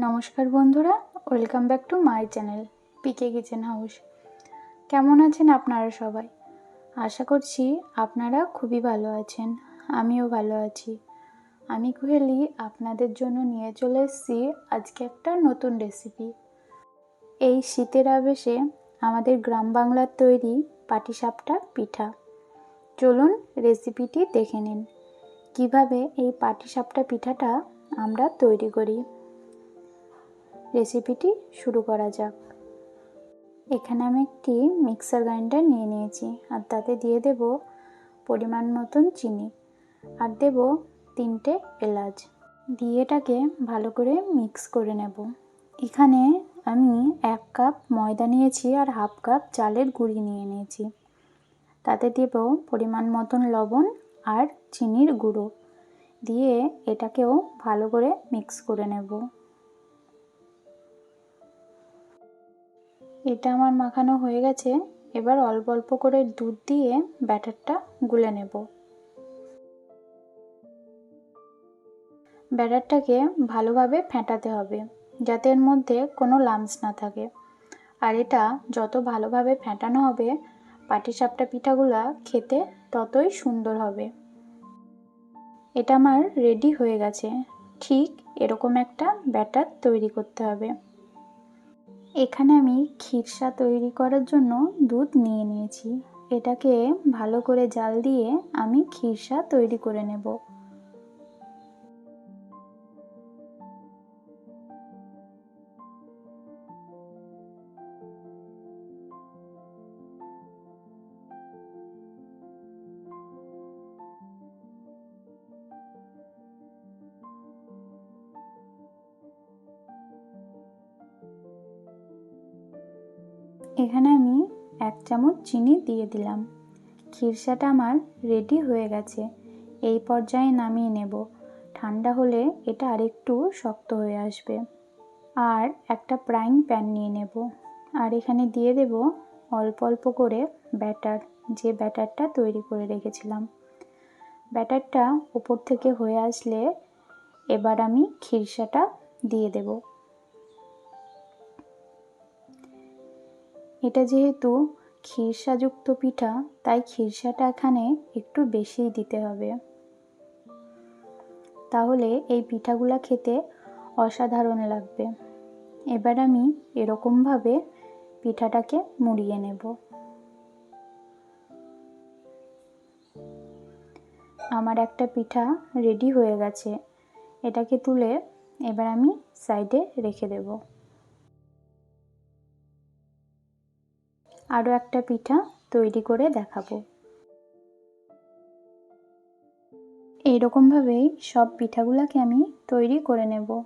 নমস্কার বন্ধুরা, welcome back to my channel PK kitchen house. কেমন আছেন আপনারা সবাই? আশা করছি আপনারা খুবই ভালো আছেন, আমিও ভালো আছি। আমি কুহেলি, আপনাদের জন্য নিয়ে চলে এসেছি আজকে একটা নতুন রেসিপি এই শীতের আবেশে আমাদের গ্রাম বাংলার তৈরি পাটিসাপটা পিঠা। চলুন রেসিপিটি দেখে নিন। কীভাবে এই পাটিসাপটা পিঠাটা আমরা তৈরি করি? রেসিপিটি শুরু করা যাক। এখানে আমি একটি মিক্সার গ্রাইন্ডার নিয়ে নিয়েছি আর তাতে দিয়ে দেব পরিমাণ মতন চিনি আর দেব তিনটে এলাচ। দিয়ে এটাকে ভালো করে মিক্স করে নেব। এখানে আমি এক কাপ ময়দা নিয়েছি আর হাফ কাপ চালের গুঁড়ি নিয়ে নিয়েছি। তাতে দেব পরিমাণ মতন লবণ আর চিনির গুঁড়ো। দিয়ে এটাকেও ভালো করে মিক্স করে নেব। এটা আমার মাখানো হয়ে গেছে। এবার অল্প অল্প করে দুধ দিয়ে ব্যাটারটা গুলে নেব। ব্যাটারটাকে ভালোভাবে ফেটাতে হবে, যাতে এর মধ্যে কোনো লামস না থাকে। আর এটা যত ভালোভাবে ফেটানো হবে পাটিসাপটা পিঠাগুলা খেতে ততই সুন্দর হবে। এটা আমার রেডি হয়ে গেছে। ঠিক এরকম একটা ব্যাটার তৈরি করতে হবে। এখানে আমি খিরসা তৈরি করার জন্য দুধ নিয়ে নিয়েছি। এটাকে ভালো করে জাল দিয়ে আমি খিরসা তৈরি করে নেব। এখানে আমি এক চামচ চিনি দিয়ে দিলাম। খিরসাটা আমার রেডি হয়ে গেছে। এই পর্যায়ে নামিয়ে নেব। ঠান্ডা হলে এটা আরেকটু শক্ত হয়ে আসবে। আর একটা প্রাইং প্যান নিয়ে নেব। আর এখানে দিয়ে দেব অল্প অল্প করে ব্যাটার যে ব্যাটারটা তৈরি করে রেখেছিলাম। ব্যাটারটা উপর থেকে হয়ে আসলে এবার আমি খিরসাটা দিয়ে দেবো। এটা যেহেতু ক্ষীরসাযুক্ত পিঠা, তাই ক্ষীরসাটা এখানে একটু বেশিই দিতে হবে। তাহলে এই পিঠাগুলা খেতে অসাধারণ লাগবে। এবার আমি এরকমভাবে পিঠাটাকে মুড়িয়ে নেব। আমার একটা পিঠা রেডি হয়ে গেছে। এটাকে তুলে এবার আমি সাইডে রেখে দেবো। আরও একটা পিঠা তৈরি করে দেখাবো। এইরকমভাবেই সব পিঠাগুলোকে আমি তৈরি করে নেব।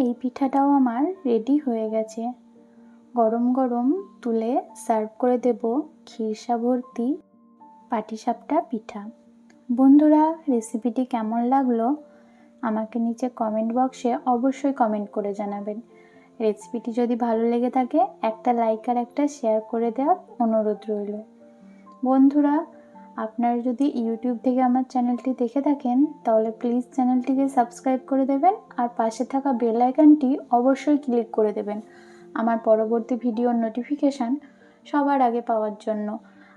এই পিঠাটাও আমার রেডি হয়ে গেছে। গরম গরম তুলে সার্ভ করে দেব ক্ষীরসা ভর্তি পাটিসাপটা পিঠা। বন্ধুরা রেসিপিটি কেমন লাগল? আমাকে নিচে কমেন্ট বক্সে অবশ্যই কমেন্ট করে জানাবেন। রেসিপিটি যদি ভালো লেগে থাকে, একটা লাইক আর একটা শেয়ার করে দেওয়ার অনুরোধ রইল। বন্ধুরা আপনারা যদি ইউটিউব থেকে আমার চ্যানেলটি দেখে থাকেন, তাহলে প্লিজ চ্যানেলটিকে সাবস্ক্রাইব করে দেবেন আর পাশে থাকা বেল আইকনটি অবশ্যই ক্লিক করে দেবেন। আমার পরবর্তী ভিডিওর নোটিফিকেশান সবার আগে পাওয়ার জন্য।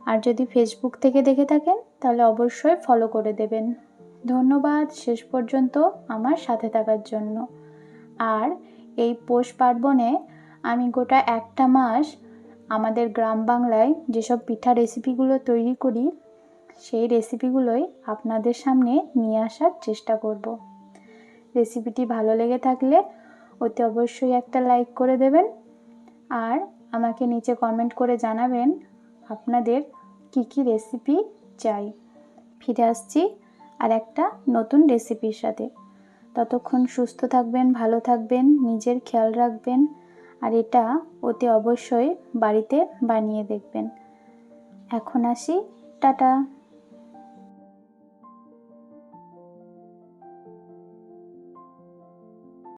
আর যদি ফেসবুক থেকে দেখে থাকেন, তাহলে অবশ্যই ফলো করে দেবেন। ধন্যবাদ শেষ পর্যন্ত আমার সাথে থাকার জন্য। আর এই পৌষ পার্বণে আমি গোটা একটা মাস আমাদের গ্রাম বাংলায় যেসব পিঠা রেসিপিগুলো তৈরি করি সেই রেসিপিগুলোই আপনাদের সামনে নিয়ে আসার চেষ্টা করব। রেসিপিটি ভালো লেগে থাকলে ওতে অবশ্যই একটা লাইক করে দেবেন। আর আমাকে নিচে কমেন্ট করে জানাবেন আপনাদের কি কি রেসিপি চাই। ফিরে আসছি আর একটা নতুন রেসিপির সাথে। ততক্ষণ সুস্থ থাকবেন, ভালো থাকবেন, নিজের খেয়াল রাখবেন। আর এটা অতি অবশ্যই বাড়িতে বানিয়ে দেখবেন। এখন আসি, টাটা।